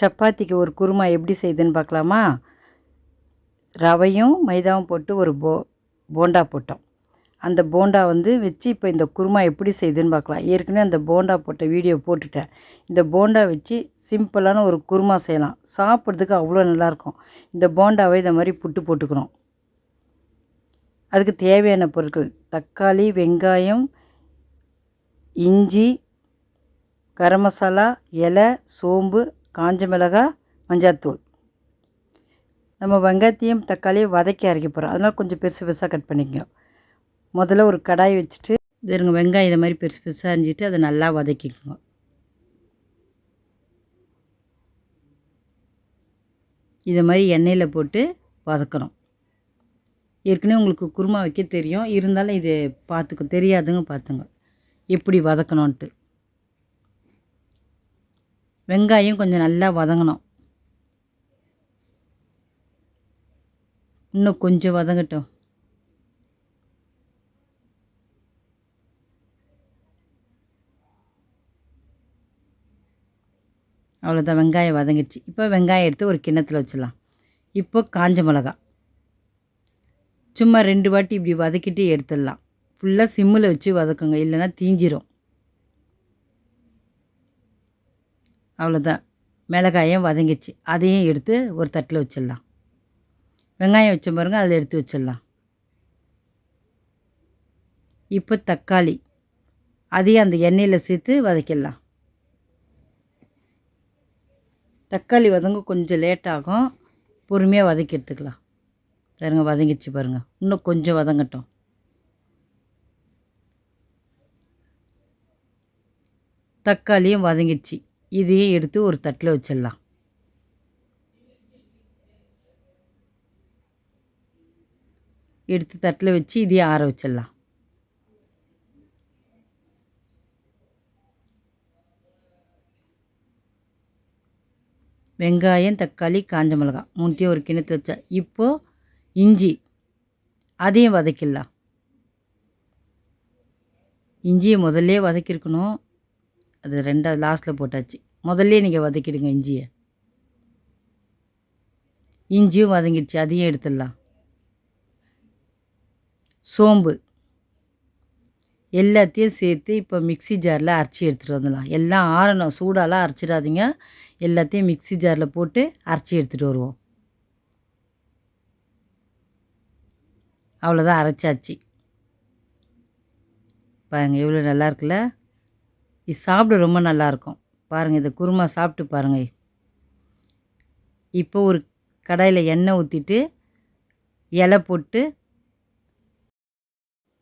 சப்பாத்திக்கு ஒரு குருமா எப்படி செய்யுதுன்னு பார்க்கலாமா? ரவையும் மைதாவும் போட்டு ஒரு போ போண்டா போட்டோம். அந்த போண்டா வந்து வச்சு இப்போ இந்த குருமா எப்படி செய்யுதுன்னு பார்க்கலாம். ஏற்கனவே அந்த போண்டா போட்ட வீடியோ போட்டுட்டேன். இந்த போண்டா வச்சு சிம்பிளான ஒரு குருமா செய்யலாம். சாப்பிட்றதுக்கு அவ்வளோ நல்லாயிருக்கும். இந்த போண்டாவை இந்த மாதிரி புட்டு போட்டுக்கணும். அதுக்கு தேவையான பொருட்கள் தக்காளி வெங்காயம் இஞ்சி கரம் மசாலா இலை சோம்பு காஞ்ச மிளகாய் மஞ்சாத்தூள் நம்ம வெங்காயத்தையும் தக்காளியும் வதக்கி அரைக்க போகிறோம் அதனால் கொஞ்சம் பெருசு பெருசாக கட் பண்ணிக்கோங்க. முதல்ல ஒரு கடாய் வச்சுட்டு இதுங்க வெங்காயம் இதை மாதிரி பெருசு பெருசாக அரிஞ்சிட்டு அதை நல்லா வதக்கிக்கோங்க. இதை மாதிரி எண்ணெயில் போட்டு வதக்கணும். ஏற்கனவே உங்களுக்கு குருமா வைக்க தெரியும். இருந்தாலும் இது பார்த்துக்க தெரியாதுங்க பார்த்துங்க. எப்படி வதக்கணுன்ட்டு வெங்காயம் கொஞ்சம் நல்லா வதங்கணும். இன்னும் கொஞ்சம் வதங்கட்டும். அவ்வளோதான் வெங்காயம் வதங்கிடுச்சு. இப்போ வெங்காயம் எடுத்து ஒரு கிண்ணத்தில் வச்சிடலாம். இப்போ காஞ்ச மிளகா. சும்மா ரெண்டு வாட்டி இப்படி வதக்கிட்டு எடுத்துடலாம். ஃபுல்லாக சிம்மில் வச்சு வதக்குங்க. இல்லைன்னா தீஞ்சிரும். அவ்வளோதான் மிளகாயும் வதங்கிச்சு அதையும் எடுத்து ஒரு தட்டில் வச்சிடலாம். வெங்காயம் வச்ச பாருங்க அதில் எடுத்து வச்சிடலாம். இப்போ தக்காளி அதையும் அந்த எண்ணெயில் சேர்த்து வதக்கிடலாம். தக்காளி வதங்க கொஞ்சம் லேட்டாகும் பொறுமையாக வதக்கி எடுத்துக்கலாம். பாருங்க வதங்கிடுச்சு பாருங்கள் இன்னும் கொஞ்சம் வதங்கட்டும். தக்காளியும் வதங்கிடுச்சு. இதையும் எடுத்து ஒரு தட்டில் வச்சிடலாம். எடுத்து தட்டில் வச்சு இதையும் ஆற வச்சிடலாம். வெங்காயம் தக்காளி காஞ்ச மிளகாய் மூணுத்தையும் ஒரு கிணத்துல வச்சா இப்போது இஞ்சி அதையும் வதக்கிடலாம். இஞ்சியை முதல்ல வதக்கியிருக்கணும். அது ரெண்டாவது லாஸ்ட்டில் போட்டாச்சு. முதல்ல நீங்கள் வதக்கிடுங்க இஞ்சியை. இஞ்சியும் வதங்கிடுச்சு அதையும் எடுத்துடலாம். சோம்பு. எல்லாத்தையும் சேர்த்து இப்போ மிக்ஸி ஜாரில் அரைச்சி எடுத்துகிட்டு வந்துடலாம். எல்லாம் ஆறணும் சூடாலாம் அரைச்சிடாதீங்க. எல்லாத்தையும் மிக்ஸி ஜாரில் போட்டு அரைச்சி எடுத்துகிட்டு வருவோம். அவ்வளோதான் அரைச்சாச்சு. பாருங்கள் எவ்வளோ நல்லா இருக்குல்ல? இது சாப்பிட ரொம்ப நல்லாயிருக்கும். பாருங்கள் இந்த குருமா சாப்பிட்டு பாருங்கள் இப்போ ஒரு கடாயில் எண்ணெய் ஊற்றிட்டு இலை போட்டு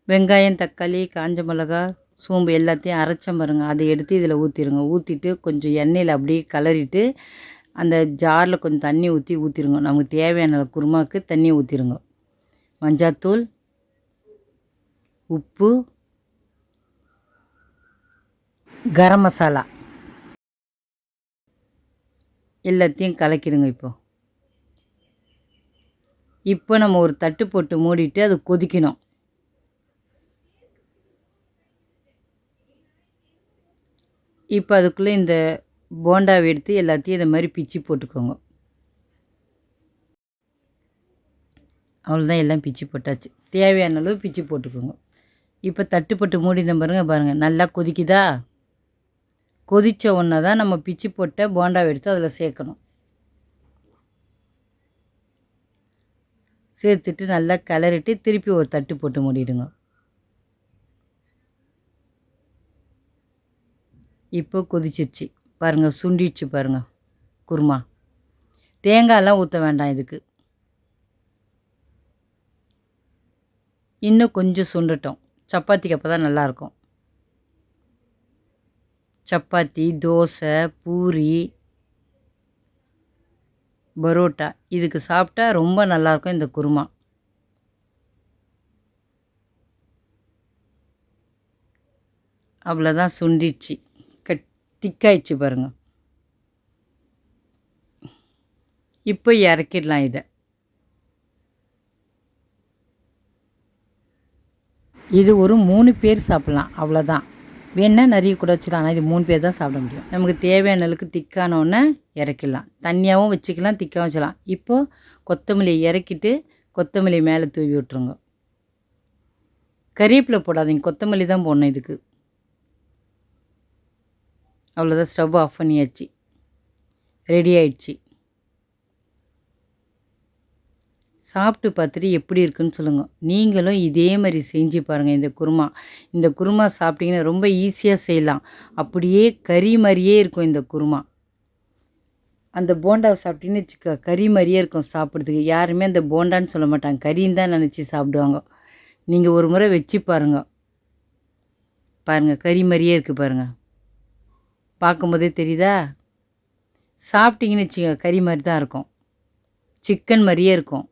வெங்காயம் தக்காளி காஞ்ச மிளகா சோம்பு எல்லாத்தையும் அரைச்ச பாருங்க. அதை எடுத்து இதில் ஊற்றிடுங்க ஊற்றிட்டு கொஞ்சம் எண்ணெயில் அப்படியே கலரிட்டு அந்த ஜாரில் கொஞ்சம் தண்ணி ஊற்றி ஊற்றிடுங்க நமக்கு தேவையான குருமாவுக்கு தண்ணி ஊற்றிடுங்க மஞ்சாத்தூள் உப்பு கரம் மசாலா. எல்லாத்தையும் கலக்கிடுங்க இப்போ. இப்போ நம்ம ஒரு தட்டு போட்டு மூடிட்டு அது கொதிக்கணும். இப்போ அதுக்குள்ளே இந்த போண்டாவை எடுத்து எல்லாத்தையும் இந்த மாதிரி பிச்சு போட்டுக்கோங்க. அவ்வளோதான் எல்லாம் பிச்சு போட்டாச்சு. தேவையான அளவு பிச்சு போட்டுக்கோங்க. இப்போ தட்டுப்பட்டு மூடின பாருங்கள் நல்லா கொதிக்குதா? கொதித்த ஒன்றை தான் நம்ம பிச்சு போட்ட போண்டாவை எடுத்து அதில் சேர்க்கணும். சேர்த்துட்டு நல்லா கிளறிட்டு திருப்பி ஒரு தட்டு போட்டு மூடிடுங்க. இப்போ கொதிச்சிருச்சு. பாருங்கள் சுண்டிடுச்சு பாருங்கள் குருமா. தேங்காயெல்லாம் ஊற்ற வேண்டாம் இதுக்கு. இன்னும் கொஞ்சம் சுண்டட்டும். சப்பாத்திக்கு அப்போ தான் நல்லாயிருக்கும் சப்பாத்தி தோசை பூரி பரோட்டா. இதுக்கு சாப்பிட்டா ரொம்ப நல்லாயிருக்கும் இந்த குருமா. அவ்வளோதான் சுண்டிடுச்சு. கட் திக்காயிடுச்சு பாருங்கள் இப்போ இறக்கிடலாம் இதை. இது ஒரு மூணு பேர் சாப்பிட்லாம். அவ்வளோதான் வேணால் நிறைய கூட வச்சுக்கலாம் ஆனால் இது மூணு பேர் தான் சாப்பிட முடியும். நமக்கு தேவையான அளவுக்கு திக்கானோடனே இறக்கிடலாம். தண்ணியாகவும் வச்சுக்கலாம் திக்காகவும் வச்சுக்கலாம். இப்போது கொத்தமல்லியை இறக்கிட்டு கொத்தமல்லி மேலே தூவி விட்ருங்க கறிவேப்பிலை போடாதீங்க. கொத்தமல்லி தான் போடணும் இதுக்கு. அவ்வளோதான் ஸ்டவ் ஆஃப் பண்ணியாச்சு. ரெடி ஆயிடுச்சு. சாப்பிட்டு பார்த்துட்டு எப்படி இருக்குன்னு சொல்லுங்கள் நீங்களும் இதே மாதிரி செஞ்சு பாருங்கள் இந்த குருமா. இந்த குருமா சாப்பிட்டிங்கன்னா ரொம்ப ஈஸியாக செய்யலாம். அப்படியே கறி மாதிரியே இருக்கும் இந்த குருமா. அந்த போண்டாவை சாப்பிட்டீங்கன்னு வச்சுக்க கறி மாதிரியே இருக்கும் சாப்பிட்றதுக்கு. யாருமே அந்த போண்டான்னு சொல்ல மாட்டாங்க. கறின்னு தான் நினச்சி சாப்பிடுவாங்க. நீங்கள் ஒரு முறை வச்சு பாருங்கள் பாருங்கள் கறி மாதிரியே இருக்குது பாருங்கள் பார்க்கும்போதே தெரியுதா? சாப்பிட்டிங்கன்னு வச்சுக்க கறி மாதிரி தான் இருக்கும். சிக்கன் மாதிரியே இருக்கும்.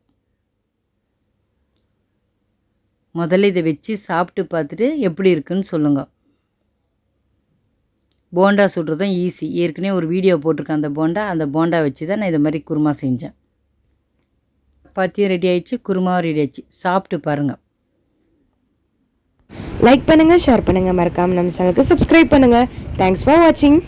முதல்ல இதை வச்சு சாப்பிட்டு பார்த்துட்டு எப்படி இருக்குன்னு சொல்லுங்கள் போண்டா சுடுறதும் ஈஸி ஏற்கனவே ஒரு வீடியோ போட்டிருக்கேன். அந்த போண்டா அந்த போண்டா வச்சு தான் நான் இதை மாதிரி குருமா செஞ்சேன். சப்பாத்தியும் ரெடி ஆயிடுச்சு? குருமாவும் ரெடி ஆயிடுச்சு சாப்பிட்டு பாருங்கள் லைக் பண்ணுங்கள் ஷேர் பண்ணுங்கள் மறக்காமல் நம்ம சேனலுக்கு சப்ஸ்கிரைப் பண்ணுங்கள் தேங்க்ஸ் ஃபார் வாட்சிங்